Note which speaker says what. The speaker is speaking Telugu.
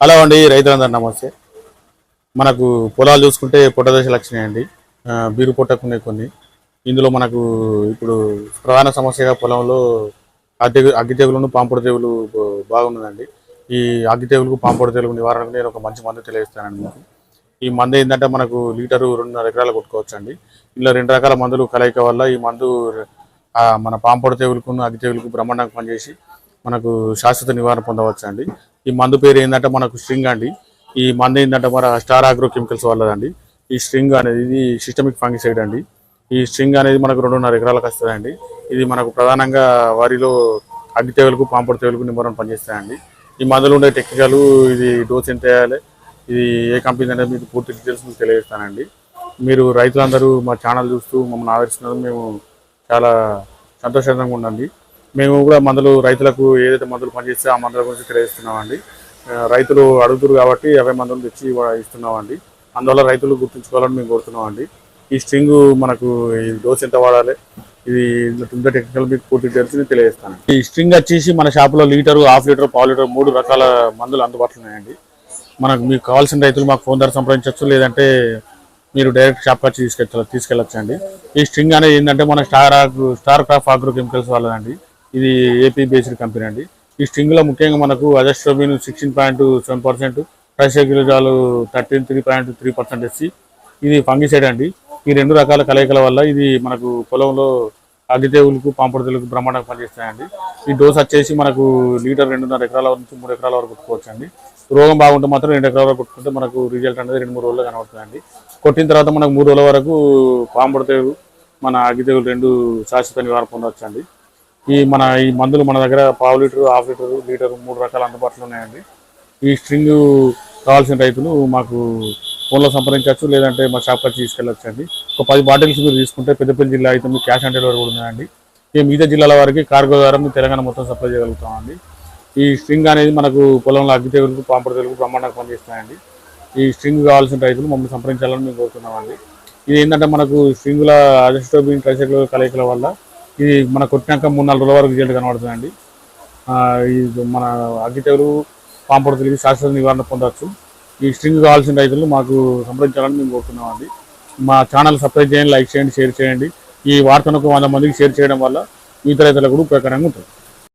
Speaker 1: హలో అండి రైతులందరూ నమస్తే. మనకు పొలాలు చూసుకుంటే పొట్టదశ లక్షణం అండి. బీరు పొట్టకునే కొన్ని. ఇందులో మనకు ఇప్పుడు ప్రధాన సమస్యగా పొలంలో అగ్గి అగ్గి తెగులను పాంపుడు తెగులు బాగున్నదండి ఈ అగ్గి తెగులకు పాంపుడు తెగులు నివారణకు నేను ఒక మంచి మందు తెలియజేస్తానండి మీకు. ఈ మందు ఏంటంటే మనకు లీటరు రెండున్నర ఎకరాలు కొట్టుకోవచ్చు అండి ఇందులో రెండు రకాల మందులు కలయిక వల్ల ఈ మందు ఆ, మన పాంపుడు తెగులకు అగ్గి తెగులకు బ్రహ్మాండంగా పనిచేసి మనకు శాశ్వత నివారణ పొందవచ్చు అండి ఈ మందు పేరు ఏంటంటే మనకు స్ట్రింగ్ అండి. ఈ మందు ఏంటంటే మన స్టార్ ఆగ్రో కెమికల్స్ వాళ్ళదండి ఈ స్ట్రింగ్ అనేది ఇది సిస్టమిక్ ఫంగిసైడ్ అండి. ఈ స్ట్రింగ్ అనేది మనకు రెండున్నర ఎకరాలకు వస్తుందండి. ఇది మనకు ప్రధానంగా వరిలో అగ్గి తెగులకు పాంపొడ తెగులకు నివారణ పనిచేస్తాయండి. ఈ మందులు ఉండే టెక్నికల్ ఇది డోస్ ఎంత వేయాలి ఇది ఏ కంపెనీ అనేది మీకు పూర్తి డీటెయిల్స్ మీకు తెలియజేస్తానండి. మీరు రైతులందరూ మా ఛానల్ చూస్తూ మమ్మల్ని ఆదరిస్తున్నారు మేము చాలా సంతోషంగా ఉండండి. మేము కూడా మందులు రైతులకు ఏదైతే మందులు పనిచేస్తే ఆ మందుల గురించి తెలియజేస్తున్నామండి. రైతులు అడుగుతురు కాబట్టి అవే మందులు తెచ్చి ఇస్తున్నామండి. అందువల్ల రైతులు గుర్తుంచుకోవాలని మేము కోరుతున్నామండి. ఈ స్ట్రింగ్ మనకు ఈ డోస్ ఎంత వాడాలి ఇది ఇంత టెక్నికల్ మీకు పూర్తి తెలిసి తెలియజేస్తాను ఈ స్ట్రింగ్ వచ్చేసి మన షాపులో లీటరు హాఫ్ లీటర్ పావు లీటర్ మూడు రకాల మందులు అందుబాటులో ఉన్నాయండి మనకు మీకు కావాల్సిన రైతులు మాకు ఫోన్ ద్వారా సంప్రదించవచ్చు లేదంటే మీరు డైరెక్ట్ షాప్ వచ్చి తీసుకెళ్ళ తీసుకెళ్ళొచ్చండి. ఈ స్ట్రింగ్ అనేది ఏంటంటే మన Star Agro Star Crop Agro Chemicals వాళ్ళదండి. ఇది ఏపీ బేస్డ్ కంపెనీ అండి. ఈ స్ట్రింగ్లో ముఖ్యంగా మనకు azoxystrobin sixteen point seven percent tricyclazole thirteen three point three percent SC ఇది ఫంగిసైడ్ అండి. ఈ రెండు రకాల కలయికల వల్ల ఇది మనకు పొలంలో అగ్గి తెగులకు బ్రహ్మాండంగా పనిచేస్తాయండి. ఈ డోస్ వచ్చేసి మనకు లీటర్ రెండున్నర ఎకరాల నుంచి మూడు ఎకరాల వరకు కొట్టుకోవచ్చు అండి రోగం బాగుంటే మాత్రం రెండు ఎకరాల వరకు కొట్టుకుంటే మనకు రిజల్ట్ అనేది రెండు మూడు రోజుల్లో కనబడుతుందండి. కొట్టిన తర్వాత మనకు మూడు రోజుల వరకు పాంపొడి తెగులు మన అగ్గితేవులు రెండు శాశ్వత నివారణ పొందవచ్చు అండి ఈ మన ఈ మందులు మన దగ్గర పావు లీటర్ హాఫ్ లీటర్ లీటర్ మూడు రకాలు అందుబాటులో ఉన్నాయండి. ఈ స్ట్రింగ్ కావాల్సిన రైతులు మాకు ఫోన్లో సంప్రదించవచ్చు లేదంటే మా షాప్ వచ్చి తీసుకెళ్ళచ్చు అండి ఒక పది బాటిల్స్ మీరు తీసుకుంటే పెద్దపల్లి జిల్లా అయితే మీకు క్యాష్ ఆన్ డెలివరీ కూడా ఉన్నాయండి. ఈ మిగతా జిల్లాల వారికి కార్గో ద్వారా మేము తెలంగాణ మొత్తం సప్లై చేయగలుగుతామండి. ఈ స్ట్రింగ్ అనేది మనకు పొలంలో అగ్గి తెగులకు పాంపడ తెగులకు బ్రహ్మాండంగా పనిచేస్తాయండి ఈ స్ట్రింగ్ కావాల్సిన రైతులు మమ్మల్ని సంప్రదించాలని మేము కోరుతున్నామండి. ఇది ఏంటంటే మనకు స్ట్రింగుల అజస్టోబిన్ ట్రైసైకిల్ కలయికల వల్ల ఇది మన కొట్టినాక మూడు నాలుగు రోజుల వరకు రిజల్ట్ కనబడుతుందండి. ఇది మన అగ్గి తెగులు పాంపడ తెగులు శాశ్వత నివారణ పొందవచ్చు ఈ స్ట్రింగ్ కావాల్సిన రైతులు మాకు సంప్రదించాలని మేము కోరుతున్నామండి. మా ఛానల్ సబ్స్క్రైబ్ చేయండి లైక్ చేయండి షేర్ చేయండి. ఈ వార్తను ఒక వంద మందికి షేర్ చేయడం వల్ల మిగతా రైతులకు కూడా ఉపయోగకరంగా ఉంటుంది.